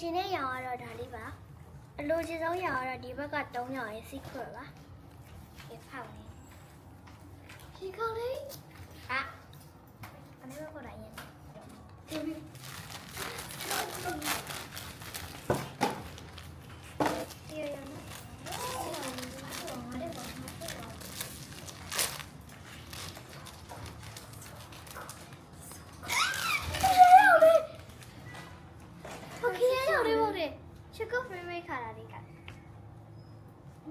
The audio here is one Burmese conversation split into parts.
ချင်တဲ့ရောင်ကတော့ဒါလေးပါအလိုချင်ဆုံးရောင်ကတော့ဒီဘက်က3ရောင်ရဲ့ secret ပါဒီဖောက်နေဒီကောင်းလေး လေချစ်ကဖရေးခါတာလေးက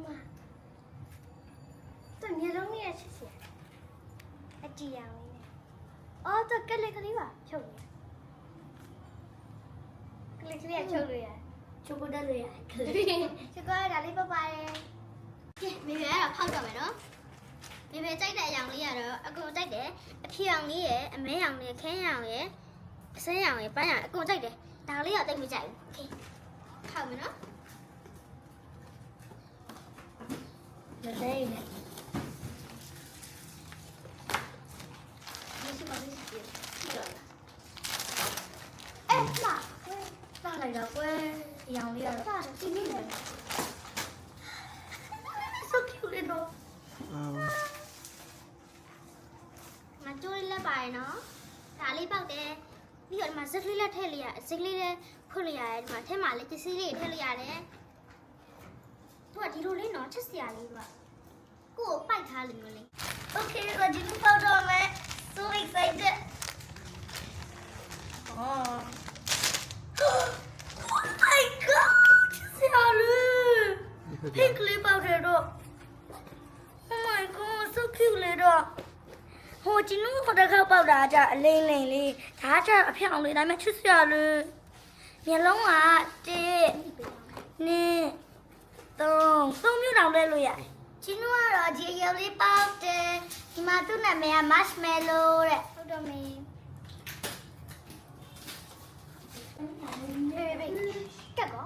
မတကယ်လုံးရချစ်စရာအကြည့်ရအောင်လေးအော်တကလေးကလေးပါချုပ်နေကလေးကလေးကချုပ်လို့ရ ချိုကိုတက်လို့ရတယ် ချစ်ကဒါလေးပပါတယ်ကဲမေမေကတော့ဖောက်တော့မယ်နော်မေမေကြိုက်တဲ့အရောင်လေးကတော့အကုန်ကြိုက်တယ်အဖြူရောင်လေးရယ်အမဲရောင်လေးရယ်ခင်းရောင်ရယ်အစင်းရောင်ရယ်ပန်းရောင်အကုန်ကြိုက်တယ်ဒါလေးတော့တိတ်မကြိုက်ဘူးโอเค ဖောက်မယ်နော်လက်သေးနဲ့မရှိပါဘူးရှိတယ်ရှိတော့လားအဲ့လာစလိုက်တော့ကွယ်ရောင်လေးကတော့လာဒီနေ့လေ so cute လေးတော့ငါကြိုးလေးလက်ပါရနော်ဒါလေးပေါက်တယ် ပြီးတော့ဒီမှာဇက်လေးလက်ထည့်လိုက်ရဇက်လေးလက်ဖွင့်လိုက်ရတယ်ဒီမှာထဲမှာလည်းပစ္စည်းလေးထည့်လိုက်ရတယ်သူကဒီလိုလေးနော်ချက်စရာလေးကကိုယ့်ကိုပိုက်ထားလို့မျိုးလေး okay ဆိုဒီလိုပေါတော့မယ် so excited အော် oh my god ဆရာလူ pink လေးပေါတယ်တော့ oh my god so cute လေးတော့ ဟိုကျင်းလို့တစ်ခါပေါက်တာကြအလိမ့်လိမ့်လေးဒါကြအဖြောင်လေးဒါပေမဲ့ချစ်စရာလူမျက်လုံးကတစ်နှစ်သုံးသုံးမျိုးတောင်လဲလို့ရတယ်ကျင်းတို့ကတော့ဒီရုပ်လေးပေါက်တယ်ဒီမှာသူ့နာမည်က marshmallow တဲ့ဟုတ်တော့မင်းဘေဘေကက်ကော